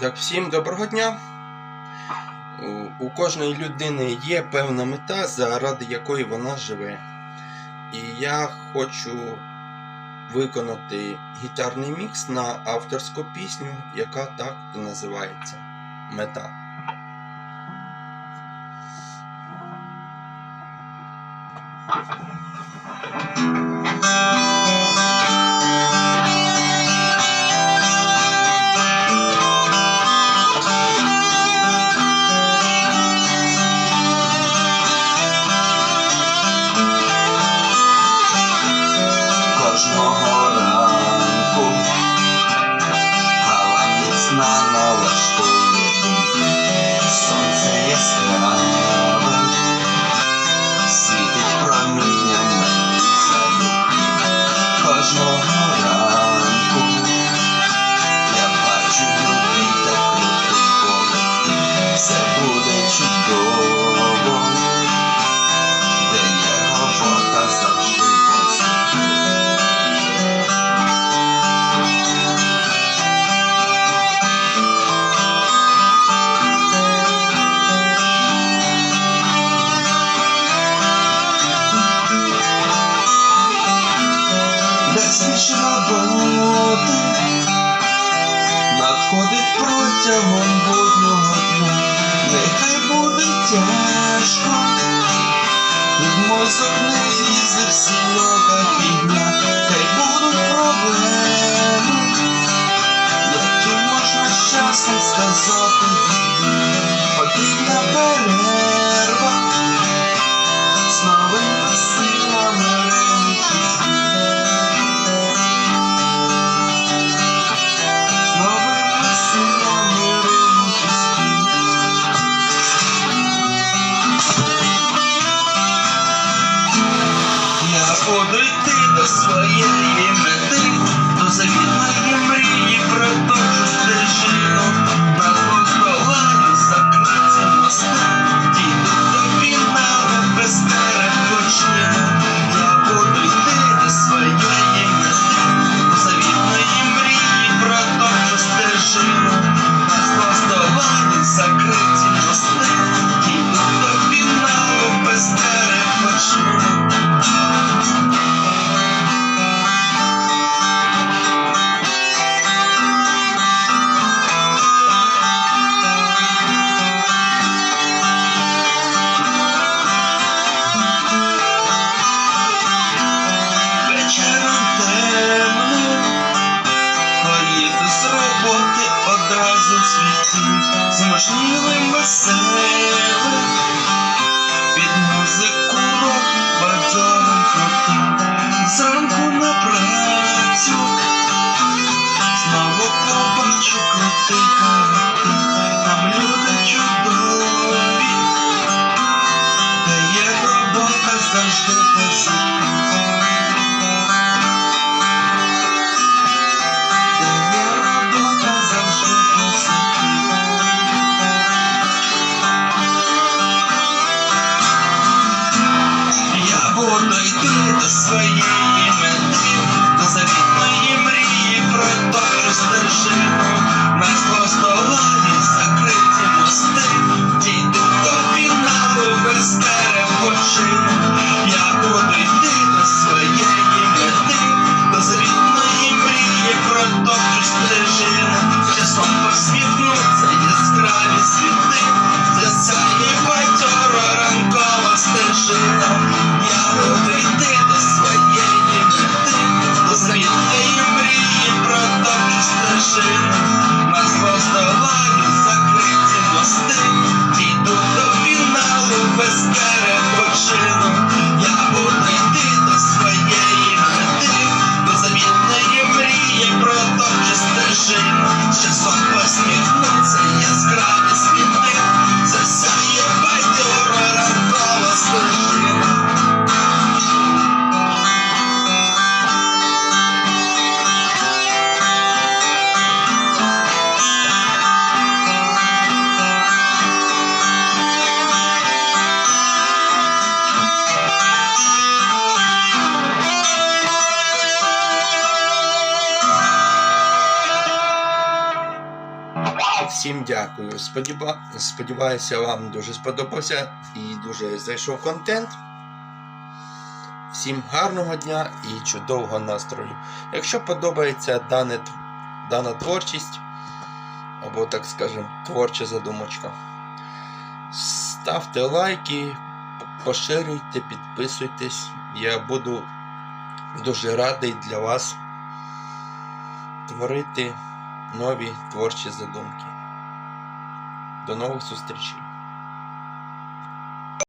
Так, всім доброго дня. У- кожної людини є певна мета, заради якої вона живе. І я хочу виконати гітарний мікс на авторську пісню, яка так і називається Мета. Кожного надходить майбутнього дня. Нехай буде тяжко, Під мозок не лізе всі підня, буду йти до своєї мети, до завітної з роботи одразу світів Зможнілим веселим. Під музику бадьорим крутим Зранку на працю. Знову побачу крутий колектив Там люди чудові. Де є робота завжди всім дякую. Сподіба... Сподіваюся, вам дуже сподобався і дуже зайшов контент. Всім гарного дня і чудового настрою. Якщо подобається дане, дана творчість, або, так скажемо, творча задумочка, ставте лайки, поширюйте, підписуйтесь. Я буду дуже радий для вас творити нові творчі задумки. До нових зустрічей!